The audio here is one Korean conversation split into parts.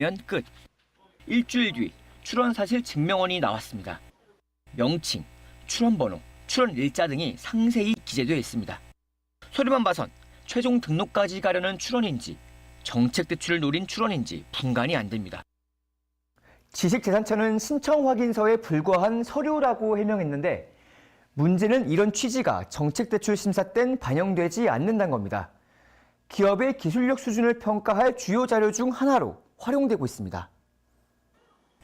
면 끝. 일주일 뒤 출원 사실 증명원이 나왔습니다. 명칭, 출원 번호, 출원 일자 등이 상세히 기재되어 있습니다. 서류만 봐선 최종 등록까지 가려는 출원인지 정책 대출을 노린 출원인지 분간이 안 됩니다. 지식재산처는 신청 확인서에 불과한 서류라고 해명했는데 문제는 이런 취지가 정책 대출 심사 땐 반영되지 않는다는 겁니다. 기업의 기술력 수준을 평가할 주요 자료 중 하나로 활용되고 있습니다.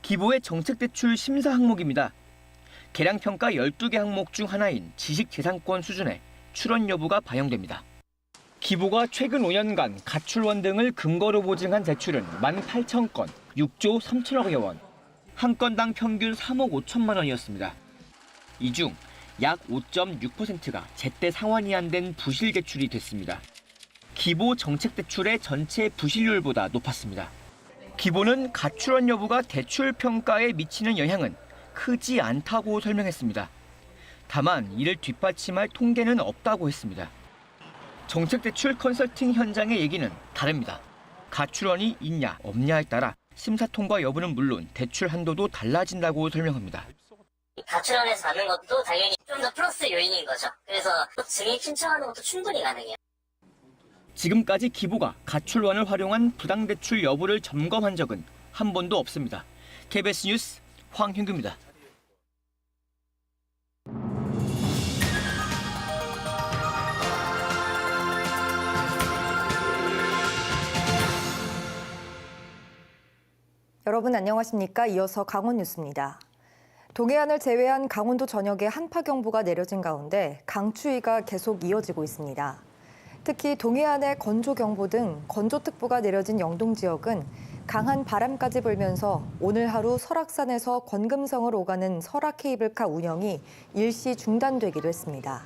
기보의 정책 대출 심사 항목입니다. 계량 평가 12개 항목 중 하나인 지식 재산권 수준에 출원 여부가 반영됩니다. 기보가 최근 5년간 가출원 등을 근거로 보증한 대출은 18,000건, 6조 3천억여 원. 한 건당 평균 3억 5천만 원이었습니다. 이 중 약 5.6%가 제때 상환이 안 된 부실 대출이 됐습니다. 기보 정책 대출의 전체 부실률보다 높았습니다. 기보는 가출원 여부가 대출 평가에 미치는 영향은 크지 않다고 설명했습니다. 다만 이를 뒷받침할 통계는 없다고 했습니다. 정책 대출 컨설팅 현장의 얘기는 다릅니다. 가출원이 있냐 없냐에 따라 심사 통과 여부는 물론 대출 한도도 달라진다고 설명합니다. 가출원에서 받는 것도 당연히 좀 더 플러스 요인인 거죠. 그래서 증액 신청하는 것도 충분히 가능해요. 지금까지 기부가 가출원을 활용한 부당대출 여부를 점검한 적은 한 번도 없습니다. KBS 뉴스 황hin규입니다. 여러분 안녕하십니까? 이어서 강원 뉴스입니다. 동해안을 제외한 강원도 전역에 한파경보가 내려진 가운데 강추위가 계속 이어지고 있습니다. 특히 동해안에 건조경보 등 건조특보가 내려진 영동 지역은 강한 바람까지 불면서 오늘 하루 설악산에서 권금성을 오가는 설악 케이블카 운영이 일시 중단되기도 했습니다.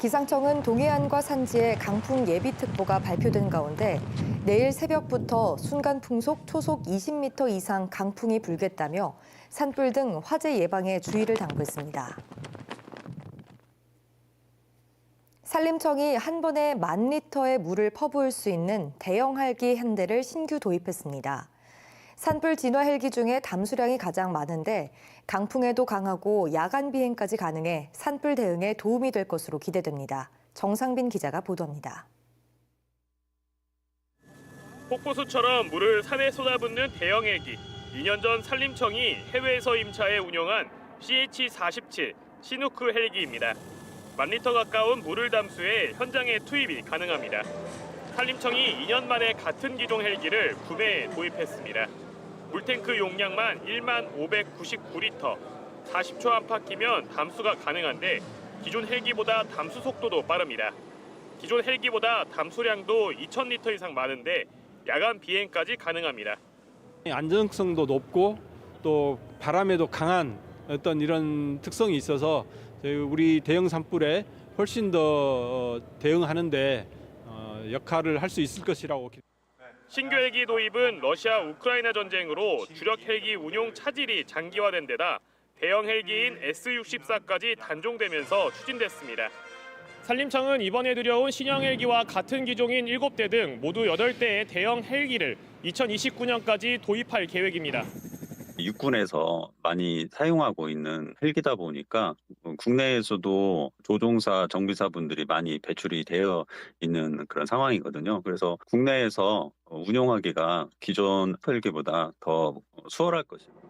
기상청은 동해안과 산지에 강풍 예비특보가 발표된 가운데 내일 새벽부터 순간 풍속 초속 20m 이상 강풍이 불겠다며 산불 등 화재 예방에 주의를 당고 있습니다. 산림청이 한 번에 만 리터의 물을 퍼부을 수 있는 대형 헬기 한 대를 신규 도입했습니다. 산불 진화 헬기 중에 담수량이 가장 많은데 강풍에도 강하고 야간 비행까지 가능해 산불 대응에 도움이 될 것으로 기대됩니다. 정상빈 기자가 보도합니다. 폭포수처럼 물을 산에 쏟아붓는 대형 헬기. 2년 전 산림청이 해외에서 임차해 운영한 CH-47 시누크 헬기입니다. 만 리터 가까운 물을 담수해 현장에 투입이 가능합니다. 산림청이 2년 만에 같은 기종 헬기를 구매해 도입했습니다. 물탱크 용량만 1만 599리터, 40초 안팎이면 담수가 가능한데 기존 헬기보다 담수 속도도 빠릅니다. 기존 헬기보다 담수량도 2,000리터 이상 많은데 야간 비행까지 가능합니다. 안정성도 높고 또 바람에도 강한 어떤 이런 특성이 있어서 우리 대형 산불에 훨씬 더 어, 대응하는데 어, 역할을 할 수 있을 것이라고 기- 신규 헬기 도입은 러시아 우크라이나 전쟁으로 주력 헬기 운용 차질이 장기화된 데다 대형 헬기인 S-64까지 단종되면서 추진됐습니다. 산림청은 이번에 들여온 신형 헬기와 같은 기종인 7대 등 모두 8대의 대형 헬기를 2029년까지 도입할 계획입니다. 육군에서 많이 사용하고 있는 헬기다 보니까 어, 국내에서도 조종사, 정비사분들이 많이 배출이 되어 있는 그런 상황이거든요. 그래서 국내에서 어, 운용하기가 기존 헬기보다 더 수월할 것입니다.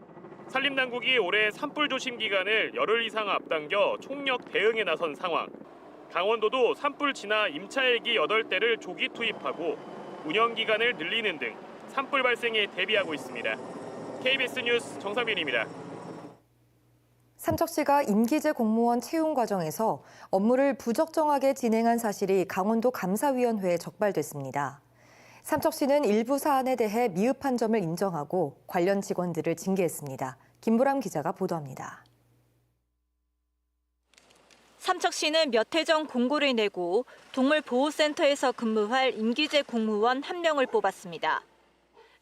산림당국이 올해 산불 조심 기간을 열흘 이상 앞당겨 총력 대응에 나선 상황. 강원도도 산불 진화 임차 헬기 8대를 조기 투입하고 운영 기간을 늘리는 등 산불 발생에 대비하고 있습니다. KBS 뉴스 정상빈입니다. 삼척 시가 임기제 공무원 채용 과정에서 업무를 부적정하게 진행한 사실이 강원도 감사위원회에 적발됐습니다. 삼척 시는 일부 사안에 대해 미흡한 점을 인정하고 관련 직원들을 징계했습니다. 김보람 기자가 보도합니다. 삼척 시는 몇 해 전 공고를 내고 동물보호센터에서 근무할 임기제 공무원 한 명을 뽑았습니다.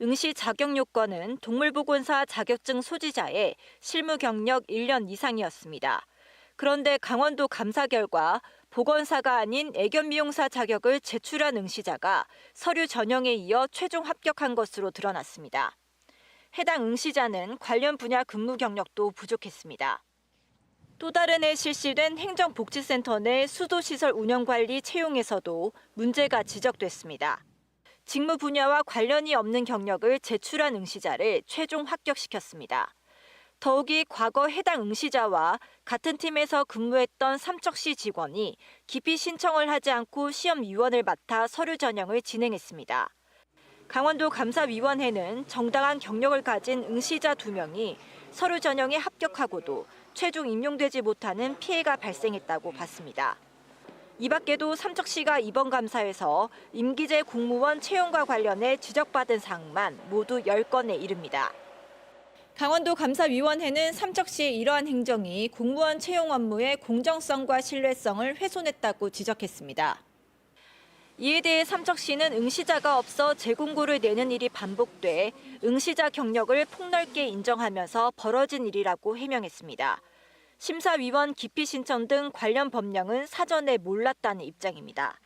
응시 자격 요건은 동물보건사 자격증 소지자의 실무 경력 1년 이상이었습니다. 그런데 강원도 감사 결과 보건사가 아닌 애견미용사 자격을 제출한 응시자가 서류 전형에 이어 최종 합격한 것으로 드러났습니다. 해당 응시자는 관련 분야 근무 경력도 부족했습니다. 또 다른 해 실시된 행정복지센터 내 수도시설 운영관리 채용에서도 문제가 지적됐습니다. 직무 분야와 관련이 없는 경력을 제출한 응시자를 최종 합격시켰습니다. 더욱이 과거 해당 응시자와 같은 팀에서 근무했던 삼척시 직원이 기피 신청을 하지 않고 시험위원을 맡아 서류 전형을 진행했습니다. 강원도 감사위원회는 정당한 경력을 가진 응시자 2명이 서류 전형에 합격하고도 최종 임용되지 못하는 피해가 발생했다고 봤습니다. 이 밖에도 삼척시가 이번 감사에서 임기제 공무원 채용과 관련해 지적받은 사항만 모두 10건에 이릅니다. 강원도 감사위원회는 삼척시의 이러한 행정이 공무원 채용 업무의 공정성과 신뢰성을 훼손했다고 지적했습니다. 이에 대해 삼척시는 응시자가 없어 재공고를 내는 일이 반복돼 응시자 경력을 폭넓게 인정하면서 벌어진 일이라고 해명했습니다. 심사위원 기피 신청 등 관련 법령은 사전에 몰랐다는 입장입니다.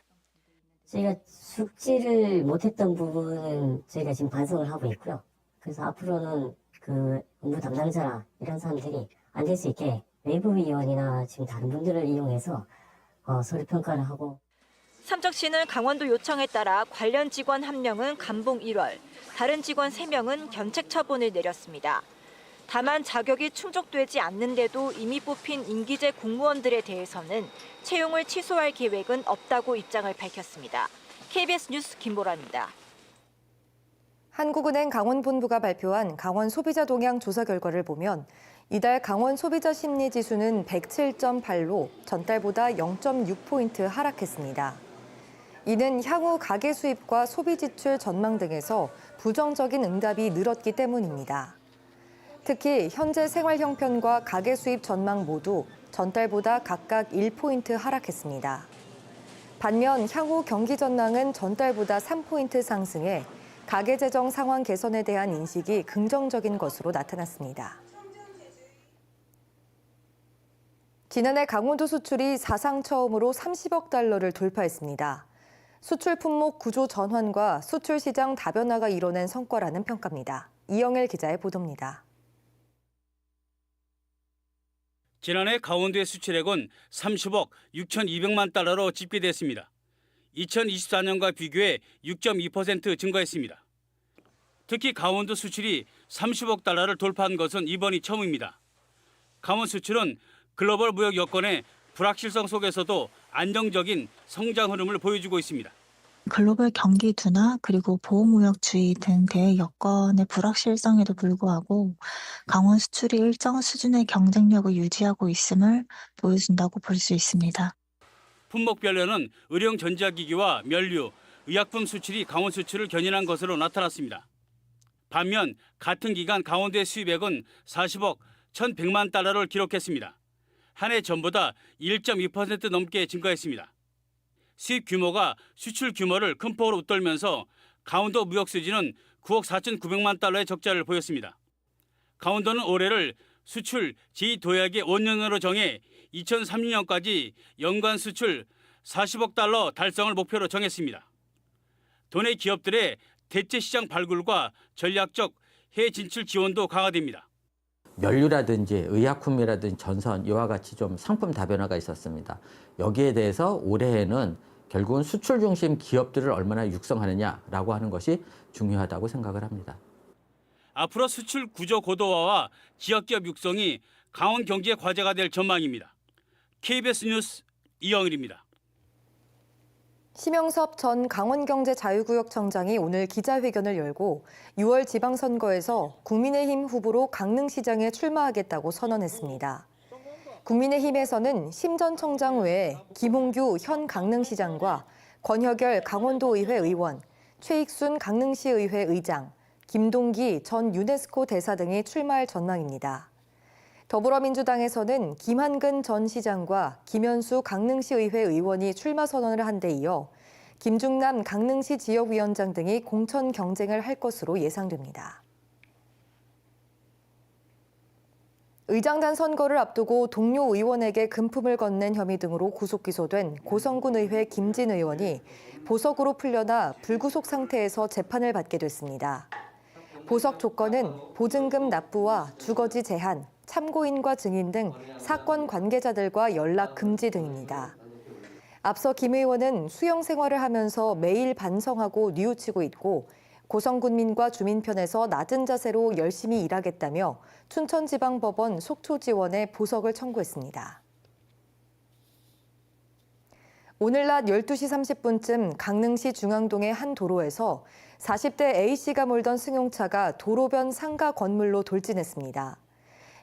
저희가 숙지를 못했던 부분은 저희가 지금 반성을 하고 있고요. 그래서 앞으로는 그 업무 담당자나 이런 사람들이 안 될 수 있게 외부 위원이나 지금 다른 분들을 이용해서 어, 서류 평가를 하고 삼척시는 강원도 요청에 따라 관련 직원 1명은 감봉 1월, 다른 직원 3명은 견책 처분을 내렸습니다. 다만 자격이 충족되지 않는데도 이미 뽑힌 임기제 공무원들에 대해서는 채용을 취소할 계획은 없다고 입장을 밝혔습니다. KBS 뉴스 김보라입니다. 한국은행 강원본부가 발표한 강원 소비자 동향 조사 결과를 보면 이달 강원 소비자 심리 지수는 107.8로 전달보다 0.6포인트 하락했습니다. 이는 향후 가계 수입과 소비 지출 전망 등에서 부정적인 응답이 늘었기 때문입니다. 특히 현재 생활 형편과 가계 수입 전망 모두 전달보다 각각 1포인트 하락했습니다. 반면 향후 경기 전망은 전달보다 3포인트 상승해 가계 재정 상황 개선에 대한 인식이 긍정적인 것으로 나타났습니다. 지난해 강원도 수출이 사상 처음으로 30억 달러를 돌파했습니다. 수출 품목 구조 전환과 수출 시장 다변화가 이뤄낸 성과라는 평가입니다. 이영일 기자의 보도입니다. 지난해 강원도의 수출액은 30억 6,200만 달러로 집계됐습니다. 2024년과 비교해 6.2% 증가했습니다. 특히 강원도 수출이 30억 달러를 돌파한 것은 이번이 처음입니다. 강원 수출은 글로벌 무역 여건의 불확실성 속에서도 안정적인 성장 흐름을 보여주고 있습니다. 글로벌 경기 둔화 그리고 보호무역주의 등 대외 여건의 불확실성에도 불구하고 강원 수출이 일정 수준의 경쟁력을 유지하고 있음을 보여준다고 볼 수 있습니다. 품목별로는 의료용 전자기기와 면류, 의약품 수출이 강원 수출을 견인한 것으로 나타났습니다. 반면 같은 기간 강원도의 수입액은 40억 1,100만 달러를 기록했습니다. 한 해 전보다 1.2% 넘게 증가했습니다. 수입 규모가 수출 규모를 큰 폭으로 웃돌면서 강원도 무역 수지는 9억 4,900만 달러의 적자를 보였습니다. 강원도는 올해를 수출 제2도약의 원년으로 정해 2030년까지 연간 수출 40억 달러 달성을 목표로 정했습니다. 도내 기업들의 대체 시장 발굴과 전략적 해외 진출 지원도 강화됩니다. 면류라든지 의약품이라든지 전선 이와 같이 좀 상품 다변화가 있었습니다. 여기에 대해서 올해에는 결국은 수출 중심 기업들을 얼마나 육성하느냐라고 하는 것이 중요하다고 생각을 합니다. 앞으로 수출 구조 고도화와 지역 기업 육성이 강원 경제의 과제가 될 전망입니다. KBS 뉴스 이영일입니다. 심영섭 전 강원경제자유구역청장이 오늘 기자회견을 열고 6월 지방선거에서 국민의힘 후보로 강릉시장에 출마하겠다고 선언했습니다. 국민의힘에서는 심전 청장 외에 김홍규 현 강릉시장과 권혁열 강원도의회 의원, 최익순 강릉시의회 의장, 김동기 전 유네스코 대사 등이 출마할 전망입니다. 더불어민주당에서는 김한근 전 시장과 김현수 강릉시의회 의원이 출마 선언을 한 데 이어 김중남 강릉시 지역위원장 등이 공천 경쟁을 할 것으로 예상됩니다. 의장단 선거를 앞두고 동료 의원에게 금품을 건넨 혐의 등으로 구속 기소된 고성군 의회 김진 의원이 보석으로 풀려나 불구속 상태에서 재판을 받게 됐습니다. 보석 조건은 보증금 납부와 주거지 제한, 참고인과 증인 등 사건 관계자들과 연락 금지 등입니다. 앞서 김 의원은 수용 생활을 하면서 매일 반성하고 뉘우치고 있고 고성군민과 주민 편에서 낮은 자세로 열심히 일하겠다며 춘천지방법원 속초 지원에 보석을 청구했습니다. 오늘 낮 12시 30분쯤 강릉시 중앙동의 한 도로에서 40대 A씨가 몰던 승용차가 도로변 상가 건물로 돌진했습니다.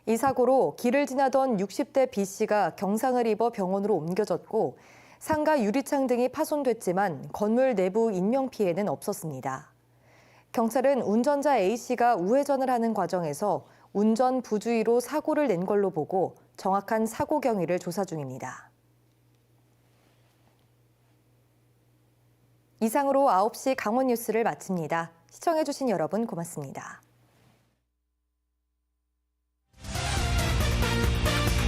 이 사고로 길을 지나던 60대 B씨가 경상을 입어 병원으로 옮겨졌고 상가 유리창 등이 파손됐지만 건물 내부 인명피해는 없었습니다. 경찰은 운전자 A씨가 우회전을 하는 과정에서 운전 부주의로 사고를 낸 걸로 보고 정확한 사고 경위를 조사 중입니다. 이상으로 9시 강원 뉴스를 마칩니다. 시청해주신 여러분 고맙습니다.